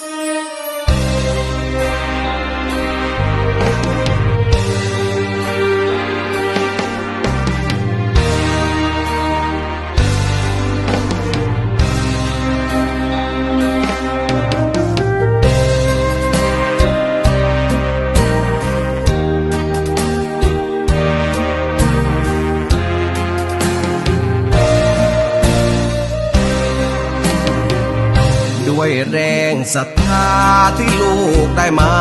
Yeah. ด้วยแรงศรัทธาที่ลูกได้มา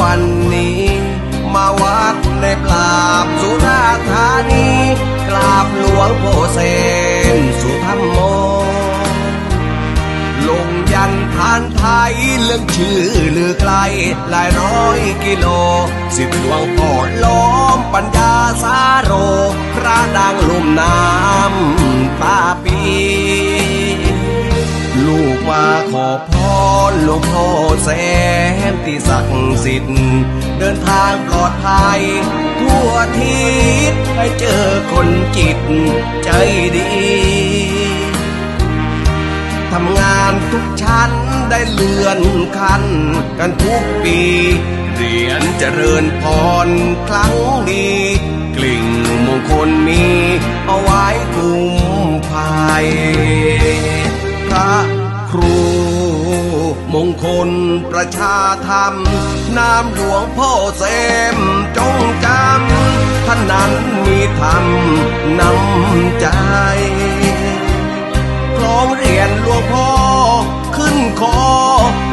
วันนี้ มาวัดในปราบสุราธานีกราบหลวงพ่อเซนสุธรรมโม ลงยันทานไทยเรื่องชื่อลือไกลหลายร้อยกิโล สิบดวงพ่อล้อมปัญญาสาโร พระดังลุ่มน้ำตาปี มาขอพรหลวงพ่อแสนที่ศักดิ์สิทธิ์เดินทางปลอดภัย ทั่วทิศให้เจอคนจิตใจดี ทำงานทุกชั้นได้เลื่อนขั้นกันทุกปีเรียนเจริญพรครั้งดีกลิ่งมงคลมีเอาไว้คุ้มภัย มงคลประชาธรรมนามหลวงพ่อเสมจงจำท่านนั้นมีธรรมนำใจคล้องเหรียญหลวงพ่อขึ้นคอ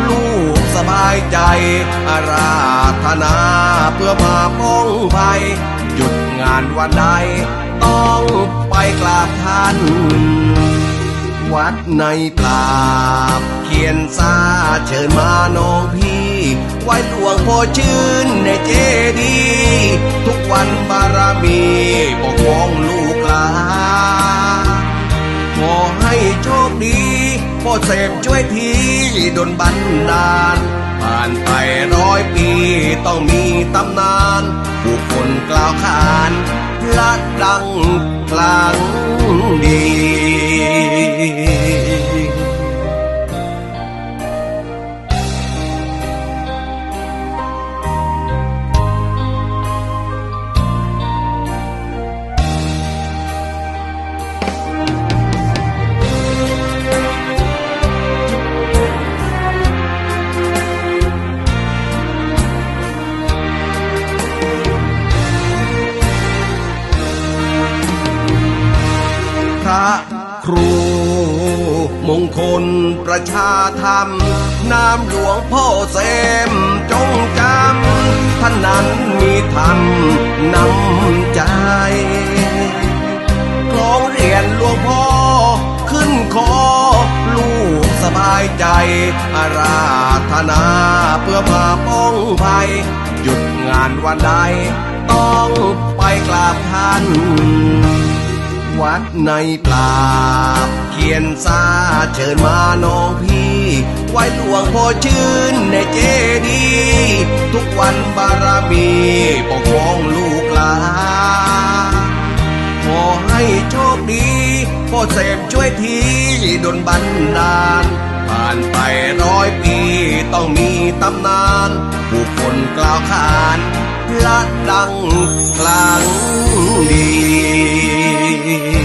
ลูกสบายใจ อาราธนาเพื่อมาป้องภัย หยุดงานวันใด ต้องไปกราบท่าน ดในปราบ เขียนซาเชิญมาน้องพี่ ไว้หลวงพ่อชื่นในเจดีย์ทุกวันบารมีปกป้องลูกหลานขอให้โชคดีพ่อเสพช่วยทีดนบันดาล ผ่านไปร้อยปีต้องมีตำนานผู้คนกล่าวขานพระดังคลังดี ครู มงคลประชาธรรม นามหลวงพ่อเสมจงจำท่านนั้นมีธรรมนำใจคล้องเรียญหลวงพ่อ ขึ้นคอ ลูกสบายใจ อาราธนาเพื่อมาป้องภัย หยุดงานวันใด ต้องไปกราบท่าน วัดในปราบเขียนซาเชิญมาน้องพี่ ไว้หลวงพ่อชื่นในเจดี ทุกวันบารมีปกป้องลูกหลานขอให้โชคดีพ่อเสพช่วยทีดนบันดาล ผ่านไปร้อยปีต้องมีตำนาน ผู้คนกล่าวขานพระดังคลังดี